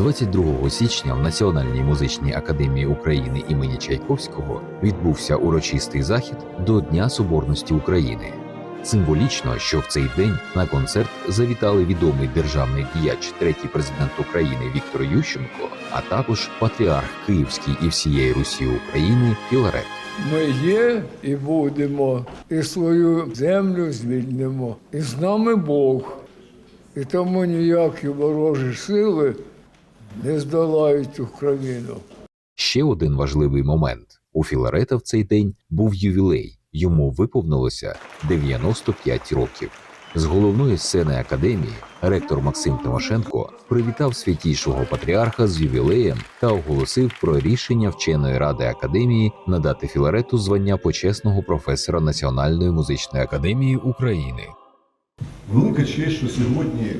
22 січня в Національній музичній академії України імені Чайковського відбувся урочистий захід до Дня Соборності України. Символічно, що в цей день на концерт завітали відомий державний діяч, третій президент України Віктор Ющенко, а також патріарх Київський і всієї Русі України Філарет. Ми є і будемо, і свою землю звільнимо, і з нами Бог. І тому ніякі ворожі сили не здолають Україну. Ще один важливий момент: у Філарета в цей день був ювілей. Йому виповнилося 95 років. З головної сцени академії ректор Максим Тимошенко привітав святійшого патріарха з ювілеєм та оголосив про рішення вченої ради академії надати Філарету звання почесного професора Національної музичної академії України. Велика честь, що сьогодні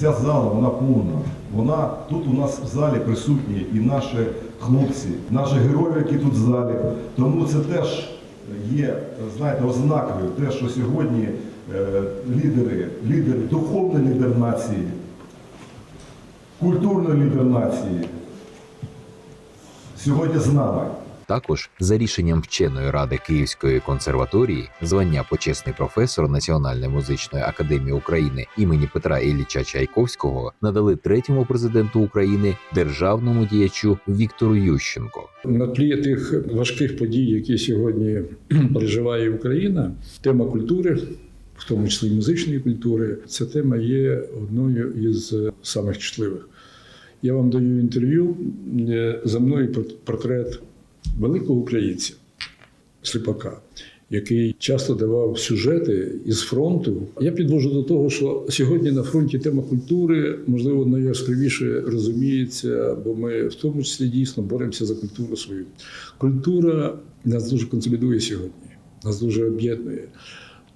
ця зала вона повна. Вона тут у нас в залі присутні і наші хлопці, наші герої, які тут в залі. Тому це теж є, знаєте, ознакою, те, що сьогодні е, лідери, лідери, духовний лідер нації, культурний лідер нації сьогодні з нами. Також за рішенням вченої ради Київської консерваторії звання почесний професор Національної музичної академії України імені Петра Ілліча Чайковського надали третьому президенту України державному діячу Віктору Ющенко. На тлі тих важких подій, які сьогодні переживає Україна, тема культури, в тому числі музичної культури, ця тема є одною із самих чутливих. Я вам даю інтерв'ю. е, За мною портрет великого українця Сліпака, який часто давав сюжети із фронту. Я підвожу до того, що сьогодні на фронті тема культури можливо найяскравіше розуміється, бо ми в тому числі дійсно боремося за культуру свою. Культура нас дуже консолідує сьогодні, нас дуже об'єднує.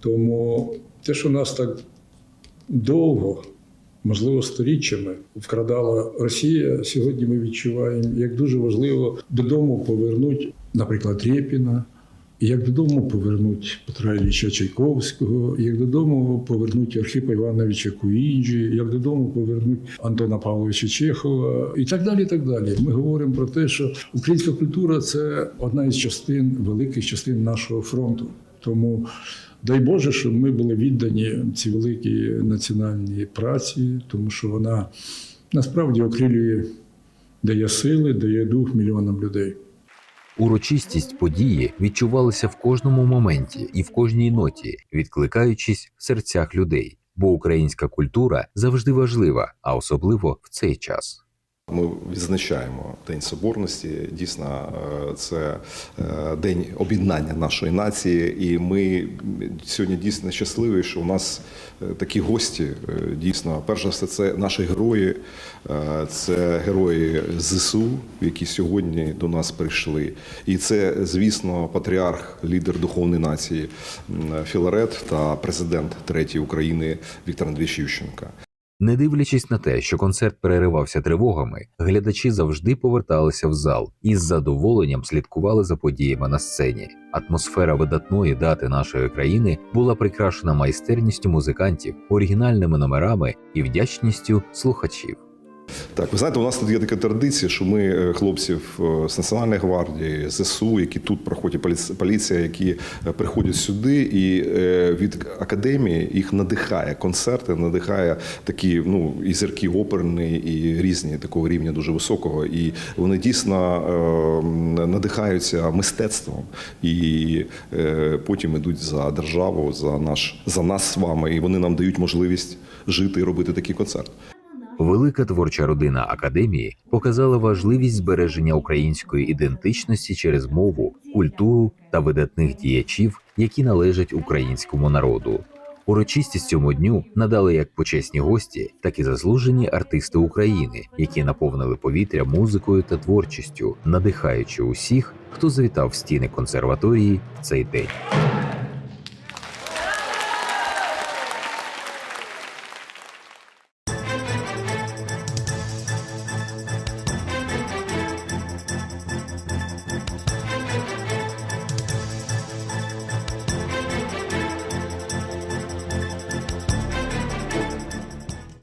Тому те, що нас так довго, можливо, сторіччями вкрадала Росія, сьогодні ми відчуваємо, як дуже важливо додому повернути, наприклад, Рєпіна, як додому повернуть Петра Ілліча Чайковського, як додому повернуть Архипа Івановича Куінджі, як додому повернуть Антона Павловича Чехова і так далі. так далі. Ми говоримо про те, що українська культура це одна із частин, великих частин нашого фронту. Тому дай Боже, щоб ми були віддані цій великій національній праці, тому що вона насправді окрилює, дає сили, дає дух мільйонам людей. Урочистість події відчувалася в кожному моменті і в кожній ноті, відкликаючись в серцях людей. Бо українська культура завжди важлива, а особливо в цей час. Ми відзначаємо День Соборності. Дійсно, е, це е, день об'єднання нашої нації, і ми сьогодні дійсно щасливі, що у нас е, такі гості. Дійсно, перш за все, це наші герої, це герої ЗСУ, які сьогодні до нас прийшли. І це, звісно, патріарх, лідер духовної нації Філарет та президент третьої України Віктор Андрійович Ющенко. Не дивлячись на те, що концерт переривався тривогами, глядачі завжди поверталися в зал і з задоволенням слідкували за подіями на сцені. Атмосфера видатної дати нашої країни була прикрашена майстерністю музикантів, оригінальними номерами і вдячністю слухачів. Так, ви знаєте, у нас тут є така традиція, що ми е, хлопців е, з Національної гвардії, ЗСУ, які тут проходять поліц- поліція, які е, приходять сюди, і від академії їх надихає концерти, надихає такі ну і зірки оперні, і різні такого рівня дуже високого. І вони дійсно надихаються мистецтвом і потім ідуть за державу, за наш за нас з вами, і вони нам дають можливість жити і робити такий концерт. Велика творча родина академії показала важливість збереження української ідентичності через мову, культуру та видатних діячів, які належать українському народу. Урочистість цьому дню надали як почесні гості, так і заслужені артисти України, які наповнили повітря музикою та творчістю, надихаючи усіх, хто завітав в стіни консерваторії в цей день.